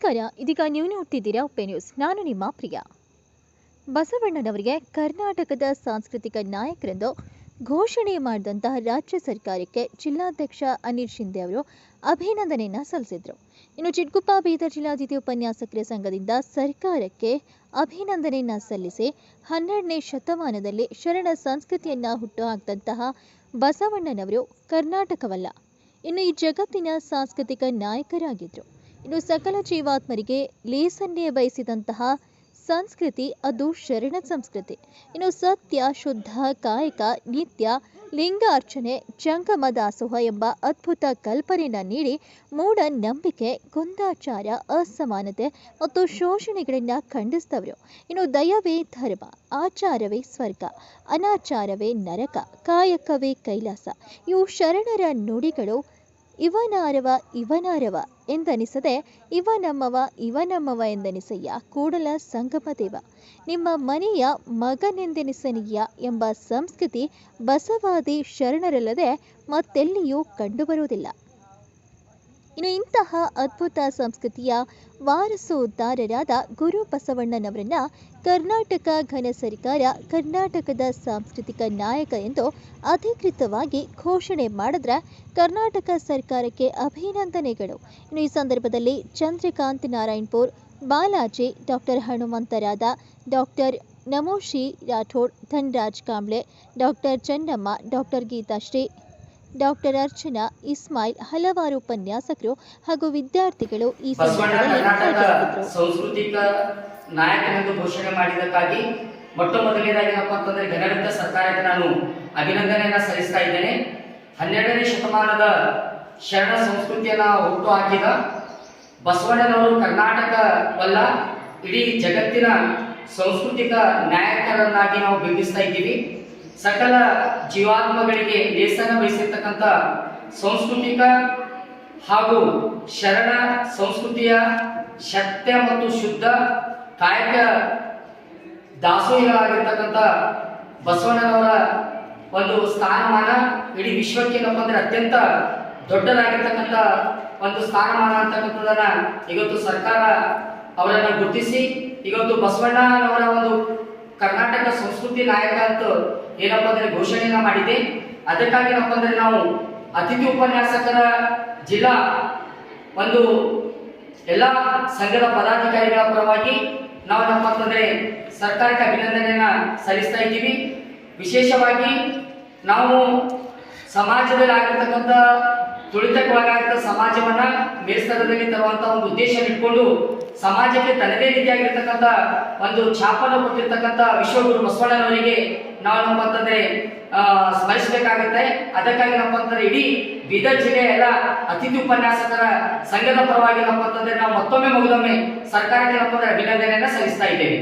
ನೀವು ನೋಡ್ತಿದ್ದೀರಾ ಉಪ್ಪೆ ನ್ಯೂಸ್. ನಾನು ನಿಮ್ಮ ಪ್ರಿಯ. ಬಸವಣ್ಣನವರಿಗೆ ಕರ್ನಾಟಕದ ಸಾಂಸ್ಕೃತಿಕ ನಾಯಕರೆಂದು ಘೋಷಣೆ ಮಾಡಿದಂತಹ ರಾಜ್ಯ ಸರ್ಕಾರಕ್ಕೆ ಜಿಲ್ಲಾಧ್ಯಕ್ಷ ಅನಿಲ್ ಶಿಂದೆ ಅವರು ಅಭಿನಂದನೆಯನ್ನ ಸಲ್ಲಿಸಿದರು. ಇನ್ನು ಚಿಟ್ಗುಪ್ಪ ಬೀದರ್ ಜಿಲ್ಲಾಧಿತಿ ಉಪನ್ಯಾಸಕರ ಸಂಘದಿಂದ ಸರ್ಕಾರಕ್ಕೆ ಅಭಿನಂದನೆಯನ್ನ ಸಲ್ಲಿಸಿ ಹನ್ನೆರಡನೇ ಶತಮಾನದಲ್ಲಿ ಶರಣ ಸಂಸ್ಕೃತಿಯನ್ನು ಹುಟ್ಟುಹಾಕಿದಂತಹ ಬಸವಣ್ಣನವರು ಕರ್ನಾಟಕವಲ್ಲ. ಇನ್ನು ಈ ಜಗತ್ತಿನ ಸಾಂಸ್ಕೃತಿಕ ನಾಯಕರಾಗಿದ್ದರು ಇನ್ನು ಸಕಲ ಜೀವಾತ್ಮರಿಗೆ ಲೇಸನ್ನೇ ಬಯಸಿದಂತಹ ಸಂಸ್ಕೃತಿ, ಅದು ಶರಣ ಸಂಸ್ಕೃತಿ. ಇನ್ನು ಸತ್ಯ, ಶುದ್ಧ, ಕಾಯಕ, ನಿತ್ಯ ಲಿಂಗಾರ್ಚನೆ ಜಂಗಮ ದಾಸೋಹ ಎಂಬ ಅದ್ಭುತ ಕಲ್ಪನೆಯನ್ನು ನೀಡಿ ಮೂಢ ನಂಬಿಕೆ ಕುಂದಾಚಾರ ಅಸಮಾನತೆ ಮತ್ತು ಶೋಷಣೆಗಳನ್ನು ಖಂಡಿಸಿದವರು ಇನ್ನು ದಯವೇ ಧರ್ಮ, ಆಚಾರವೇ ಸ್ವರ್ಗ, ಅನಾಚಾರವೇ ನರಕ, ಕಾಯಕವೇ ಕೈಲಾಸ. ಇವು ಶರಣರ ನುಡಿಗಳು ಇವನಾರವ ಇವನಾರವ ಎಂದನಿಸದೆ ಇವ ನಮ್ಮವ ಇವ ನಮ್ಮವ ಎಂದೆನಿಸಯ್ಯ ಕೂಡಲ ಸಂಗಮದೇವ. ನಿಮ್ಮ ಮನೆಯ ಮಗನೆಂದೆನಿಸನೀಯ ಎಂಬ ಸಂಸ್ಕೃತಿ ಬಸವಾದಿ ಶರಣರಲ್ಲದೆ ಮತ್ತೆಲ್ಲಿಯೂ ಕಂಡುಬರುವುದಿಲ್ಲ. ಇನ್ನು ಇಂತಹ ಅದ್ಭುತ ಸಂಸ್ಕೃತಿಯ ವಾರಸುದಾರರಾದ ಗುರು ಬಸವಣ್ಣನವರನ್ನ ಕರ್ನಾಟಕ ಘನ ಸರ್ಕಾರ, ಕರ್ನಾಟಕದ ಸಾಂಸ್ಕೃತಿಕ ನಾಯಕ ಎಂದು ಅಧಿಕೃತವಾಗಿ ಘೋಷಣೆ ಮಾಡಿದ್ರೆ ಕರ್ನಾಟಕ ಸರ್ಕಾರಕ್ಕೆ ಅಭಿನಂದನೆಗಳು. ಇನ್ನು ಈ ಸಂದರ್ಭದಲ್ಲಿ Chandrakant Narayanpur, Balaji, doctor ಹನುಮಂತರಾದ doctor Namoshi Rathod, Dhanraj Kamble, doctor Channamma, doctor Geethashree doctor Archana Ismail ಹಲವಾರು ಉಪನ್ಯಾಸಕರು ಹಾಗೂ ವಿದ್ಯಾರ್ಥಿಗಳು ಈ ಸಾಂಸ್ಕೃತಿಕ ನಾಯಕನೆಂದು ಘೋಷಣೆ ಮಾಡಿದ್ದಕ್ಕಾಗಿ ಮೊಟ್ಟ ಮೊದಲನೇದಾಗಿ ಏನಪ್ಪ ಅಂತಂದ್ರೆ ಘನವಿದ್ದ ಸರ್ಕಾರಕ್ಕೆ ನಾನು ಅಭಿನಂದನೆಯನ್ನ ಸಲ್ಲಿಸ್ತಾ ಇದ್ದೇನೆ. ಹನ್ನೆರಡನೇ ಶತಮಾನದ ಶರಣ ಸಂಸ್ಕೃತಿಯನ್ನ ಹುಟ್ಟು ಹಾಕಿದ ಬಸವಣ್ಣನವರು ಕರ್ನಾಟಕವಲ್ಲ ಇಡೀ ಜಗತ್ತಿನ ಸಾಂಸ್ಕೃತಿಕ ನಾಯಕರನ್ನಾಗಿ ನಾವು ಬಿಂಬಿಸ್ತಾ ಇದ್ದೀವಿ. ಸಕಲ ಜೀವಾತ್ಮಗಳಿಗೆ ಲೇಸನ ವಹಿಸಿರ್ತಕ್ಕಂಥ ಸಾಂಸ್ಕೃತಿಕ ಹಾಗೂ ಶರಣ ಸಂಸ್ಕೃತಿಯ ಸತ್ಯ ಮತ್ತು ಶುದ್ಧ ಕಾಯಕ ದಾಸೋಹಿಗಳಾಗಿರ್ತಕ್ಕಂಥ ಬಸವಣ್ಣನವರ ಒಂದು ಸ್ಥಾನಮಾನ ಇಡೀ ವಿಶ್ವಕ್ಕೆ ಅಂದ್ರೆ ಅತ್ಯಂತ ದೊಡ್ಡದಾಗಿರ್ತಕ್ಕಂಥ ಒಂದು ಸ್ಥಾನಮಾನ ಅಂತಕ್ಕಂಥದ್ದನ್ನ ಇವತ್ತು ಸರ್ಕಾರ ಅವರನ್ನು ಗುರುತಿಸಿ, ಇವತ್ತು ಬಸವಣ್ಣನವರ ಒಂದು ಕರ್ನಾಟಕ ಸಂಸ್ಕೃತಿ ನಾಯಕ ಅಂತ ಏನಪ್ಪ ಅಂದ್ರೆ ಘೋಷಣೆಯನ್ನ ಮಾಡಿದೆ ಅದಕ್ಕಾಗಿ ಏನಪ್ಪ ಅಂದ್ರೆ ನಾವು ಅತಿಥಿ ಉಪನ್ಯಾಸಕರ ಜಿಲ್ಲಾ ಒಂದು ಎಲ್ಲ ಸಂಘದ ಪದಾಧಿಕಾರಿಗಳ ಪರವಾಗಿ ನಾವು ಏನಪ್ಪ ಅಂತಂದ್ರೆ ಸರ್ಕಾರಕ್ಕೆ ಅಭಿನಂದನೆಯನ್ನ ಸಲ್ಲಿಸ್ತಾ ಇದ್ದೀವಿ. ವಿಶೇಷವಾಗಿ ನಾವು ಸಮಾಜದಲ್ಲಿ ಆಗಿರ್ತಕ್ಕಂಥ ತುಳಿತಕ್ಕೊಳಗಾಗಿದ್ದ ಸಮಾಜವನ್ನ ಮೇಲ್ಸ್ತರದಲ್ಲಿ ತರುವಂತ ಒಂದು ಉದ್ದೇಶ ಇಟ್ಕೊಂಡು ಸಮಾಜಕ್ಕೆ ತನ್ನದೇ ರೀತಿಯಾಗಿರ್ತಕ್ಕಂಥ ಒಂದು ಛಾಪನ್ನು ಕೊಟ್ಟಿರ್ತಕ್ಕಂಥ ವಿಶ್ವಗುರು ಬಸವಣ್ಣನವರಿಗೆ ನಾವು ನಮ್ಮ ಅಂತಂದ್ರೆ ಸ್ಮರಿಸಬೇಕಾಗುತ್ತೆ. ಅದಕ್ಕಾಗಿ ಏನಪ್ಪ ಅಂತಂದ್ರೆ ಇಡೀ ಬೀದರ್ ಜಿಲ್ಲೆಯ ಎಲ್ಲ ಅತಿಥಿ ಉಪನ್ಯಾಸಕರ ಸಂಘದ ಪರವಾಗಿ ಏನಪ್ಪ ಅಂತಂದ್ರೆ ನಾವು ಮತ್ತೊಮ್ಮೆ ಮಗದೊಮ್ಮೆ ಸರ್ಕಾರಕ್ಕೆ ಏನಪ್ಪ ಅಂದ್ರೆ ಅಭಿನಂದನೆಯನ್ನ ಸಲ್ಲಿಸ್ತಾ ಇದ್ದೇವೆ.